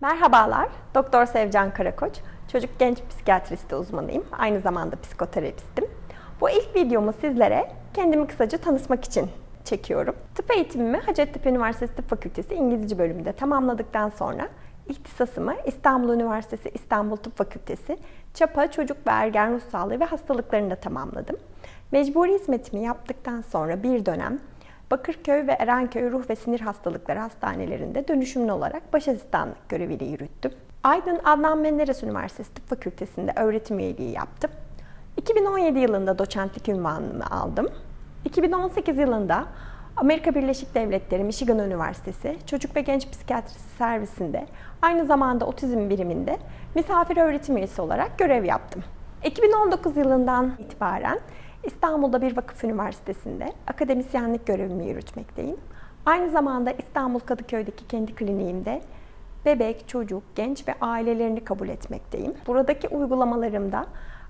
Merhabalar, Doktor Sevcan Karakoç. Çocuk genç psikiyatristi uzmanıyım. Aynı zamanda psikoterapistim. Bu ilk videomu sizlere kendimi kısaca tanıtmak için çekiyorum. Tıp eğitimimi Hacettepe Üniversitesi Tıp Fakültesi İngilizce bölümünde tamamladıktan sonra ihtisasımı İstanbul Üniversitesi İstanbul Tıp Fakültesi Çapa Çocuk ve Ergen Ruh Sağlığı ve Hastalıklarında tamamladım. Mecburi hizmetimi yaptıktan sonra bir dönem Bakırköy ve Erenköy Ruh ve Sinir Hastalıkları Hastanelerinde dönüşümlü olarak baş asistanlık göreviyle yürüttüm. Aydın Adnan Menderes Üniversitesi Tıp Fakültesi'nde öğretim üyeliği yaptım. 2017 yılında doçentlik ünvanımı aldım. 2018 yılında Amerika Birleşik Devletleri Michigan Üniversitesi Çocuk ve Genç Psikiyatrisi Servisinde aynı zamanda otizm biriminde misafir öğretim üyesi olarak görev yaptım. 2019 yılından itibaren İstanbul'da bir vakıf üniversitesinde akademisyenlik görevimi yürütmekteyim. Aynı zamanda İstanbul Kadıköy'deki kendi kliniğimde bebek, çocuk, genç ve ailelerini kabul etmekteyim. Buradaki uygulamalarımda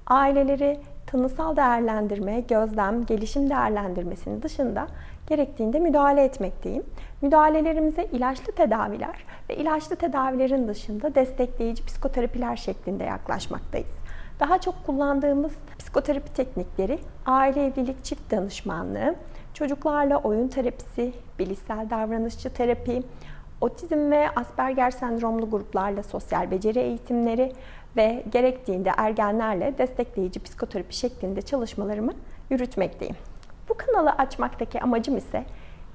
aileleri tanısal değerlendirme, gözlem, gelişim değerlendirmesinin dışında gerektiğinde müdahale etmekteyim. Müdahalelerimize ilaçlı tedaviler ve ilaçlı tedavilerin dışında destekleyici psikoterapiler şeklinde yaklaşmaktayız. Daha çok kullandığımız psikoterapi teknikleri aile evlilik çift danışmanlığı, çocuklarla oyun terapisi, bilişsel davranışçı terapi, otizm ve Asperger sendromlu gruplarla sosyal beceri eğitimleri ve gerektiğinde ergenlerle destekleyici psikoterapi şeklinde çalışmalarımı yürütmekteyim. Bu kanalı açmaktaki amacım ise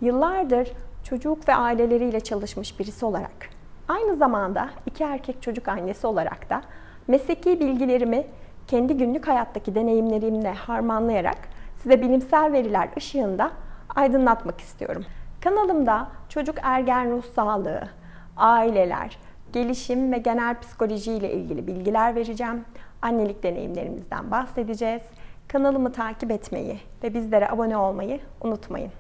yıllardır çocuk ve aileleriyle çalışmış birisi olarak aynı zamanda iki erkek çocuk annesi olarak da mesleki bilgilerimi kendi günlük hayattaki deneyimlerimle harmanlayarak size bilimsel veriler ışığında aydınlatmak istiyorum. Kanalımda çocuk ergen ruh sağlığı, aileler, gelişim ve genel psikoloji ile ilgili bilgiler vereceğim. Annelik deneyimlerimizden bahsedeceğiz. Kanalımı takip etmeyi ve bizlere abone olmayı unutmayın.